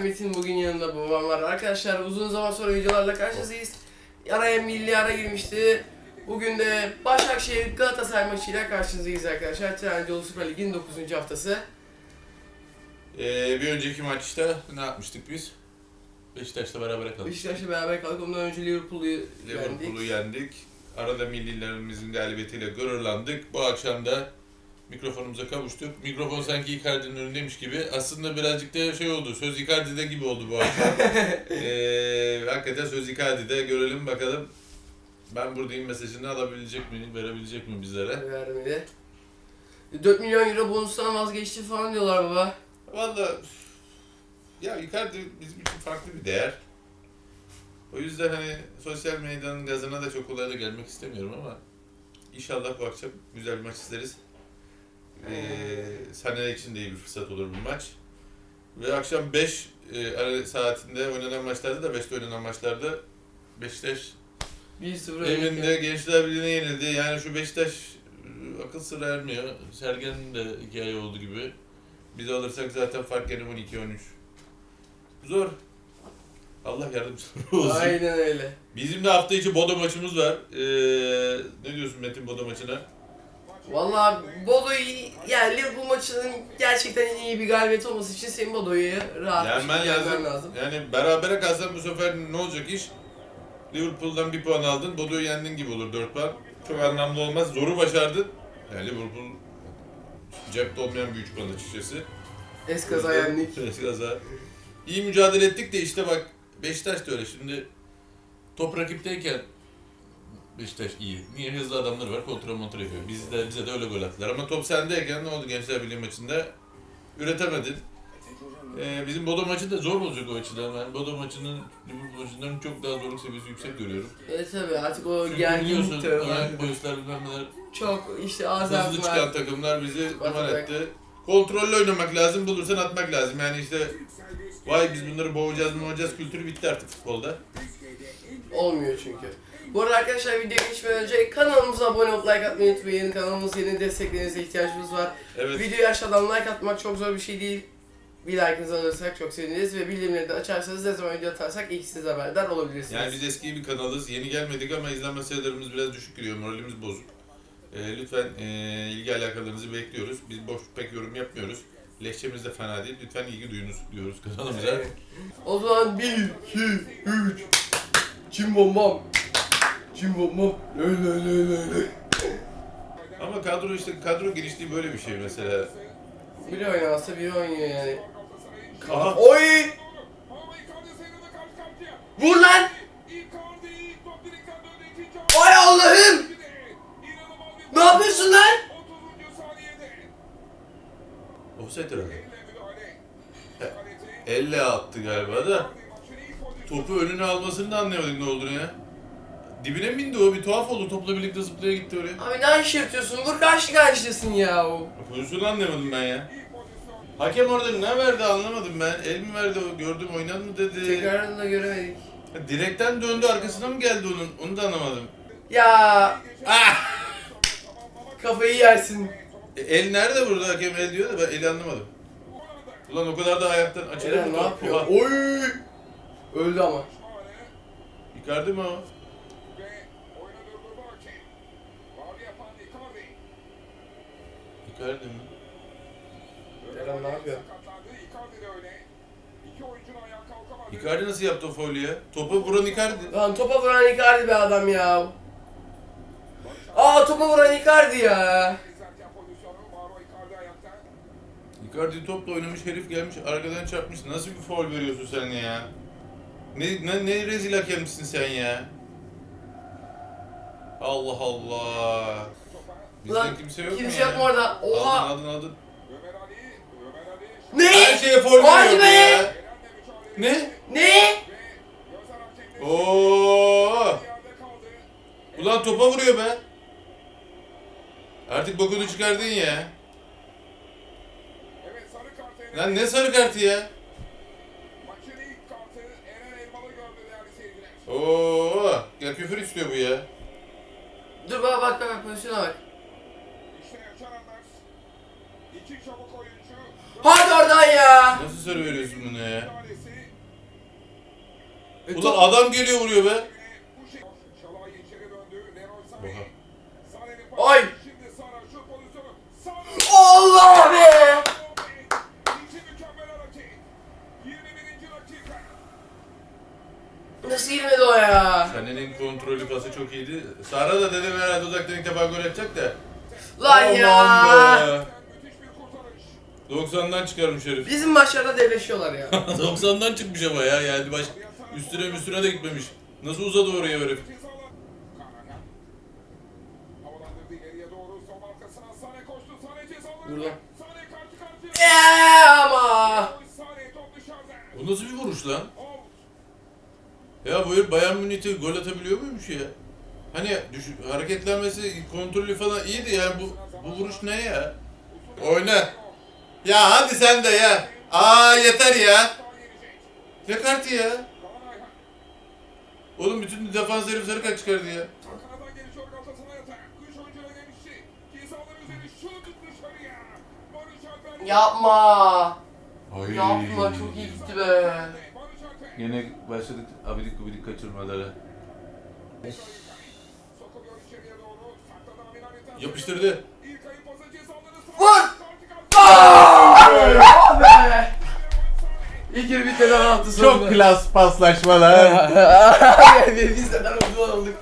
ben Metin bugün yanında babam var. Arkadaşlar uzun zaman sonra videolarla karşınızdayız. Araya milli ara girmişti. Bugün de Başakşehir Galatasaray maçıyla karşınızdayız arkadaşlar. Trendyol Süper Lig'in 9. haftası. Ee, bir önceki maçta ne yapmıştık biz? Beşiktaş'la beraber kaldık. Beşiktaş'la beraber kaldık. Ondan önce Liverpool'u Liverpool'u yendik. yendik. Arada millilerimizin galibiyetiyle gururlandık. Bu akşam da mikrofonumuza kavuştuk. Mikrofon sanki Icardi'nin önündeymiş gibi. Aslında birazcık da şey oldu. Söz Icardi'de gibi oldu bu akşam. ee, hakikaten söz Icardi'de. Görelim bakalım. Ben buradayım mesajını alabilecek mi, verebilecek mi bizlere? Vermedi. 4 milyon euro bonustan vazgeçti falan diyorlar baba. Valla ya Icardi bizim için farklı bir değer. O yüzden hani sosyal medyanın gazına da çok kolay da gelmek istemiyorum ama inşallah bu akşam güzel bir maç izleriz. Ee, Sané için de iyi bir fırsat olur bu maç. Ve akşam 5 e, saatinde oynanan maçlarda da 5'te oynanan maçlarda Beşiktaş 1-0 evinde önde. Gençler Birliği'ne yenildi. Yani şu Beşiktaş e, akıl sır ermiyor. Sergen'in de hikaye oldu gibi. Biz alırsak zaten fark gene 12-13. Zor. Allah yardımcıları olsun. Aynen öyle. Bizim de hafta içi Bodo maçımız var. Ee, ne diyorsun Metin Bodo maçına? Valla Bodo'yu yani Liverpool maçının gerçekten en iyi bir galibiyet olması için senin Bodo'yu rahat bir Yenmen şekilde yenmen lazım. lazım. Yani berabere kalsan bu sefer ne olacak iş? Liverpool'dan bir puan aldın, Bodo'yu yendin gibi olur 4 puan. Çok anlamlı olmaz. Zoru başardın. Yani Liverpool cepte olmayan bir 3 puan açıkçası. Eskaza yendik. Eskaza. İyi mücadele ettik de işte bak Beşiktaş da öyle. Şimdi top rakipteyken Beşiktaş iyi. Niye hızlı adamları var kontrol kontrol yapıyor. Biz de, bize de öyle gol attılar. Ama top sendeyken ne oldu Gençler Birliği maçında? Üretemedin. Ee, bizim Bodo maçı da zor olacak o açıdan. Ben Bodo maçının Liverpool maçından çok daha zorluk seviyesi yüksek görüyorum. Evet tabi artık o Çünkü gerginlik biliyorsun tarafı. Young Boys'lar bilmem neler Çok işte hızlı Azerbaycan çıkan takımlar bizi duman Batarak. etti. Kontrollü oynamak lazım, bulursan atmak lazım. Yani işte vay biz bunları boğacağız mı boğacağız kültürü bitti artık futbolda. olmuyor çünkü. Bu arada arkadaşlar videoya geçmeden önce kanalımıza abone olup like atmayı unutmayın. Kanalımız yeni desteklerinize ihtiyacımız var. Evet. Videoyu aşağıdan like atmak çok zor bir şey değil. Bir like'ınızı alırsak çok seviniriz ve bildirimleri de açarsanız ne zaman video atarsak ilk siz haberdar olabilirsiniz. Yani biz eski bir kanalız. Yeni gelmedik ama izlenme sayılarımız biraz düşük gidiyor. Moralimiz bozuk. Ee, lütfen e, ilgi alakalarınızı bekliyoruz. Biz boş pek yorum yapmıyoruz. Lehçemiz de fena değil. Lütfen ilgi duyunuz diyoruz kanalımıza. O zaman 1, 2, 3 Çim bombam Çim bombam Lay lay lay lay lay Ama kadro işte kadro genişliği böyle bir şey mesela. Biri oynamazsa biri oynuyor yani. Aha. Oy! Vur lan! Ay Allah'ım! Ne yapıyorsun lan? Offside herhalde. Elle attı galiba da. Topu önüne almasını da anlayamadık ne olduğunu ya. Dibine mi indi o? Bir tuhaf oldu. Topla birlikte zıplaya gitti oraya. Abi ne iş yapıyorsun? Vur karşı karşıyasın ya o. Pozisyonu anlamadım ben ya. Hakem orada ne verdi anlamadım ben. El mi verdi o? Gördüm oynan mı dedi. Tekrarını da göremedik. Ha, Direkten döndü arkasına mı geldi onun? Onu da anlamadım. Ya Ah! kafayı yersin. E, el nerede burada hakem el diyor da ben eli anlamadım. Ulan o kadar da ayaktan açılır Eren mı ne yapıyor? Oy! Öldü ama. Icardi mi o? Icardi mi? Eren ne yapıyor? Icardi nasıl yaptı o faulü ya? Topa vuran Icardi. Lan topa vuran Icardi be adam ya. Aa topa vuran Icardi ya. Icardi topla oynamış herif gelmiş arkadan çarpmış. Nasıl bir faul veriyorsun sen ya? Ne, ne, ne rezil hakemsin sen ya? Allah Allah. Bizde Lan kimse yok kimse mu yok ya? mu orada? Oha. Aldın aldın. Ne? Her şeye faul Hadi veriyor be! ya. Ne? Ne? Oo! Ulan topa vuruyor be. Artık bokunu çıkardın ya. Lan ne sarı kartı ya? Oo! Ya küfür istiyor bu ya. Dur bak bak bak pozisyona bak. İşte yaşananlar. İki çabuk oyuncu Hadi oradan ya. Nasıl sarı veriyorsun bunu ya? E, Ulan top- adam geliyor vuruyor be. Oha. Ay. Allah be. Nasıl girmedi o ya? Sane'nin kontrolü pası çok iyiydi. Sara da dedim herhalde uzaktan ilk defa gol atacak da. Lan ya. Aman be. 90'dan çıkarmış herif. Bizim maçlarda devleşiyorlar ya. 90'dan çıkmış ama ya yani baş üstüne üstüne de gitmemiş. Nasıl uzadı oraya herif? Burada. Eee ama. O nasıl bir vuruş lan? Ya bu herif Bayern Münih'te gol atabiliyor muymuş ya? Hani düşün, hareketlenmesi, kontrolü falan iyiydi yani bu bu vuruş ne ya? Oyna. Ya hadi sen de ya. Aa yeter ya. Ne kartı ya? Oğlum bütün defans herif sarı kart çıkardı ya. Yapma. Ay. Yapma çok iyi gitti be. Yine başladık abidik gubidik kaçırmalara. Yapıştırdı. Vur. Aa! Be. İlk yarı bitti lan attı sonunda. Çok klas paslaşmalar. Biz de uzman olduk.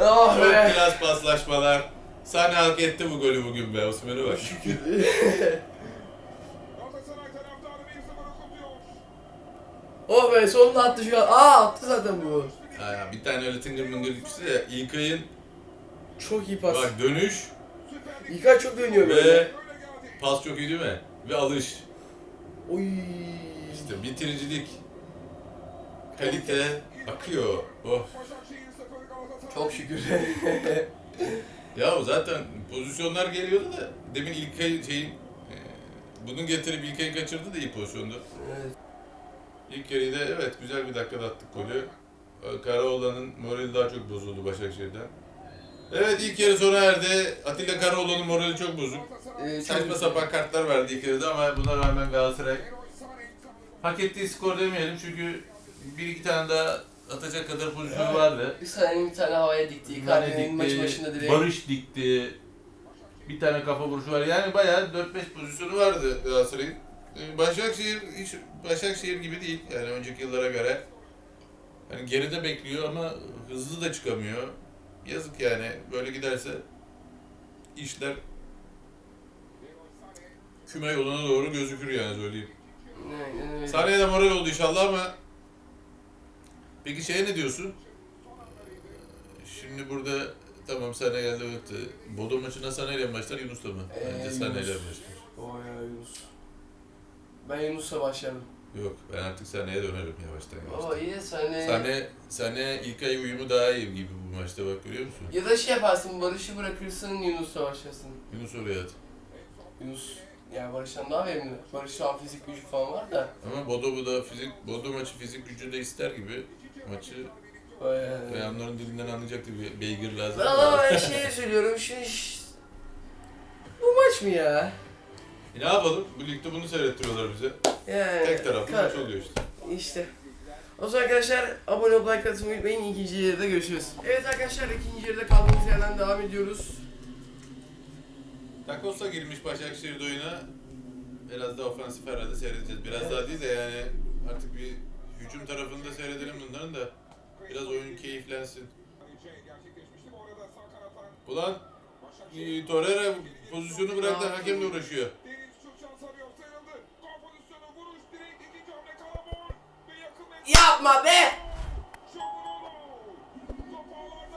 Oh Çok be. klas paslaşmalar. Sahne hak etti bu golü bugün be Osman'a bak. oh be sonunda attı şu an. Aa attı zaten bu. Aa, bir tane öyle tıngır mıngır gitmişti de İlkay'ın Çok iyi pas. bak dönüş İlkay çok dönüyor böyle. ve pas çok iyi değil mi? Ve alış. Oy. İşte bitiricilik. Kalite akıyor. Oh. Çok şükür. Ya zaten pozisyonlar geliyordu da demin İlkay şeyin e, bunun getirip İlkay'ı kaçırdı da iyi pozisyonda. evet. İlk yarıda evet güzel bir dakikada attık golü. Karaoğlan'ın morali daha çok bozuldu Başakşehir'den. Evet ilk yarı sona erdi. Atilla Karaoğlan'ın morali çok bozuk. Ee, Saçma sapan kartlar verdi ilk yarıda ama buna rağmen Galatasaray hak ettiği skor demeyelim çünkü bir iki tane daha atacak kadar pozisyonu vardı. Bir saniye bir tane havaya dikti. Icardi'nin maçı başında direkt. Barış dikti. Bir tane kafa vuruşu var. Yani bayağı 4-5 pozisyonu vardı Galatasaray'ın. Ee, Başakşehir hiç Başakşehir gibi değil. Yani önceki yıllara göre. Hani geride bekliyor ama hızlı da çıkamıyor. Yazık yani. Böyle giderse işler küme yoluna doğru gözükür yani söyleyeyim. Sahneye de moral oldu inşallah ama peki şeye ne diyorsun? Şimdi burada tamam Sane geldi baktı. Bodo maçına Sane ile başlar Yunus'la mı? Ee, Bence Sane ile Yunus. başlar. Oy ya Yunus. Ben Yunus'la başlarım. Yok ben artık Sane'ye dönerim yavaştan Baba yavaştan. iyi Sane. Sane, Sane ilk ay uyumu daha iyi gibi bu maçta bak görüyor musun? Ya da şey yaparsın Barış'ı bırakırsın Yunus'la başlasın. Yunus oraya at. Yunus yani Barış'tan daha verimli. Barış şu an fizik gücü falan var da. Ama Bodo bu da fizik, Bodo maçı fizik gücü de ister gibi. Maçı onların dilinden anlayacaktı bir beygir lazım. Ben ama ben şey söylüyorum şu iş... Bu maç mı ya? E ne yapalım? Bu ligde bunu seyrettiriyorlar bize. Yani... Tek taraflı maç oluyor işte. İşte. O zaman arkadaşlar abone olup like atmayı unutmayın. İkinci yarıda görüşürüz. Evet arkadaşlar ikinci yarıda kaldığımız yerden devam ediyoruz. Takos'a girmiş Başakşehir oyuna. Biraz daha ofansif herhalde seyredeceğiz. Biraz daha değil de yani artık bir hücum tarafında seyredelim bunların da. Biraz oyun keyiflensin. Ulan e, Torreira pozisyonu bıraktı hakemle uğraşıyor. Yapma be!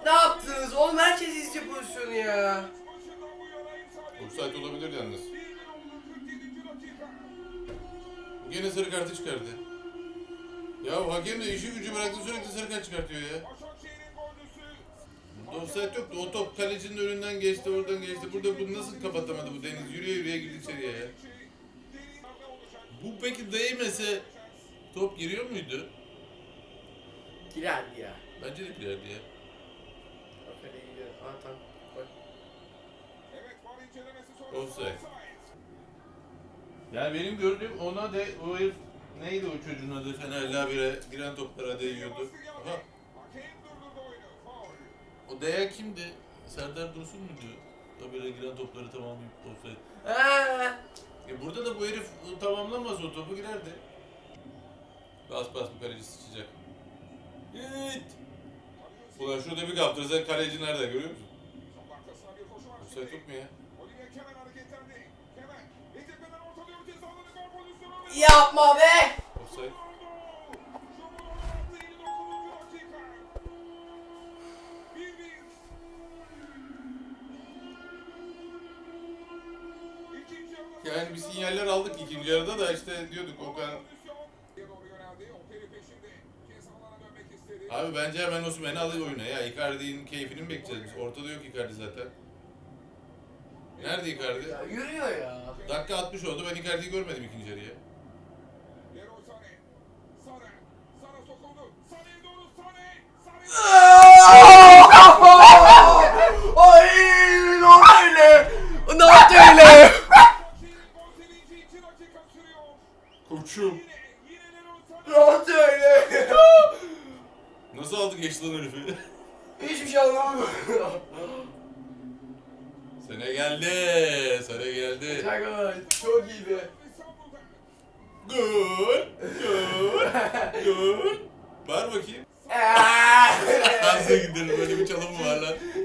Ne yaptınız? Oğlum herkes izliyor pozisyonu ya. Offside olabilir yalnız. Gene sarı kartı çıkardı. Ya hakem de işi gücü bıraktı sürekli sarı kart çıkartıyor ya. Offside yoktu. O top kalecinin önünden geçti, oradan geçti. Burada bunu nasıl kapatamadı bu Deniz? Yürüye yürüye girdi içeriye ya. Bu peki değmese top giriyor muydu? Girerdi ya. Bence de girerdi ya. Aferin gidiyor. Aa tamam. Koy. Offside. Yani benim gördüğüm ona de o herif neydi o çocuğun adı Fenerli abire giren toplara değiyordu. Aha, o değen kimdi? Serdar Dursun muydu? Habire giren topları tamamlayıp offside. Eee. E burada da bu herif tamamlamaz o topu girerdi. Bas bas bu kaleci sıçacak. Git. Ulan şurada bir kaptırırsan kaleci nerede görüyor musun? Offside yok mu ya? Yapma be. Offside. Yani bir sinyaller aldık ikinci yarıda da işte diyorduk Okan Abi bence hemen Osimhen'i alıyor oyuna ya. Icardi'nin keyfini mi bekleyeceğiz biz? Ortada yok Icardi zaten. Nerede Icardi? Ya yürüyor ya. Dakika 60 oldu. Ben Icardi'yi görmedim ikinci yarıya.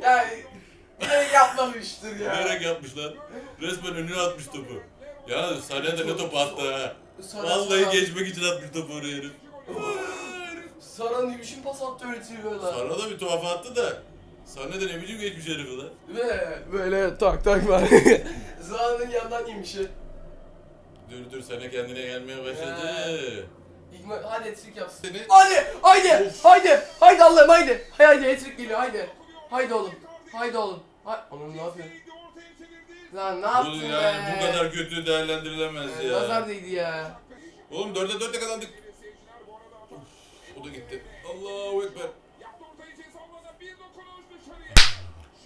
Yani bilerek yapmamıştır ya. Bilerek yapmış lan. Resmen önüne atmış topu. Ya Sané de ne topu attı ha. Sonra- Vallahi sonra- geçmek için atmış topu oraya herif. Sana ne biçim pas attı öğretiliyorlar. Sana da bir tuhaf attı da. Sané de ne biçim geçmiş herifi lan. Ve böyle tak tak var. Zaha'nın yandan yemişi. Dur dur Sané kendine gelmeye başladı. İlk hadi etrik yapsın. Seni Hadi, haydi, haydi, haydi Allah'ım haydi. Haydi etrik geliyor haydi. Haydi oğlum, haydi oğlum. Hay oğlum ne yapıyorsun? Lan ne bu, yaptın yani be? bu kadar kötü değerlendirilemez Ee, ya. Nazar değdi ya. Oğlum dörde dörtte kazandık. O da gitti. Allahu Ekber.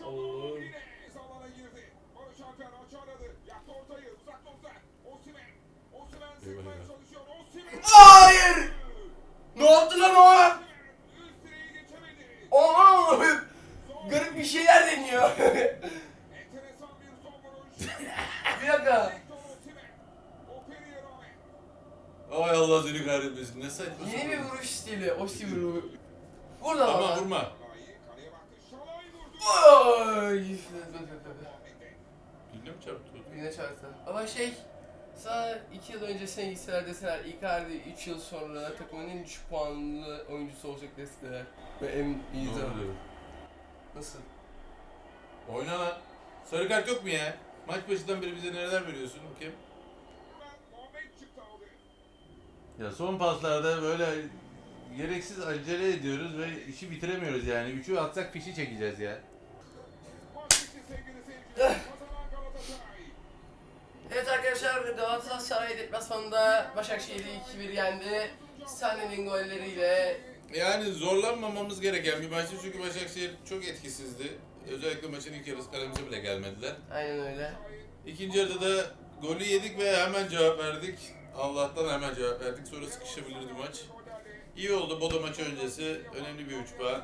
Oğlum. Hayır! Ne yaptı lan o? Oha! Garip bir şeyler deniyor. bir dakika. Ay Allah seni kahretmesin. Ne saçma Yeni bir sapan. vuruş stili. O stili vuruş. Vur lan Ama ona. vurma. Ay! Diline mi çarptı? Birine çarptı. Ama şey, sana 2 yıl öncesine gitseler deseler Icardi 3 yıl sonra takımın en düşük puanlı oyuncusu olacak deseler. Ve en iyi Ne zaman. oluyor? Nasıl? Oyna lan. Sarı kart yok mu ya? Maç başından beri bize nereler veriyorsun kim? Ya son paslarda böyle gereksiz acele ediyoruz ve işi bitiremiyoruz yani. Üçü atsak fişi çekeceğiz ya. Evet arkadaşlar Galatasaray deplasmanında Başakşehir'i 2-1 yendi. Sané'nin golleriyle Yani zorlanmamamız gereken bir maçtı çünkü Başakşehir çok etkisizdi. Özellikle maçın ilk yarısı kalemize bile gelmediler. aynen öyle. İkinci yarıda da golü yedik ve hemen cevap verdik. Allah'tan hemen cevap verdik. Sonra sıkışabilirdi maç. İyi oldu Bodo maçı öncesi. Önemli bir 3 puan.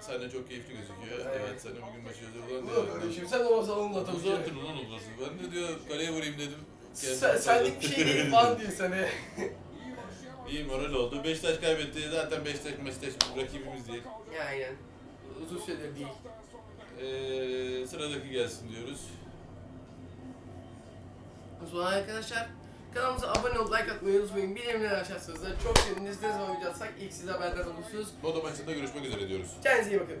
Sen de çok keyifli gözüküyor. Evet. Evet, sen de bugün maçı. Ulan da böyle diyor. şimdi sen olmasa onu da Uzun tabii attın ulan odası. Ben de diyor kaleye vurayım dedim. Sen, senlik bir şey değil falan diyor sana. İyi moral oldu. Beşiktaş kaybetti. Zaten Beşiktaş Beşiktaş rakibimiz değil. Aynen. Uzun süredir değil. Ee, sıradaki gelsin diyoruz. O zaman arkadaşlar kanalımıza abone olup like atmayı unutmayın. Bildirimleri açarsanız da çok seviniriz. Ne zaman video atsak ilk siz haberdar olursunuz. Bodo maçında görüşmek üzere diyoruz. Kendinize iyi bakın.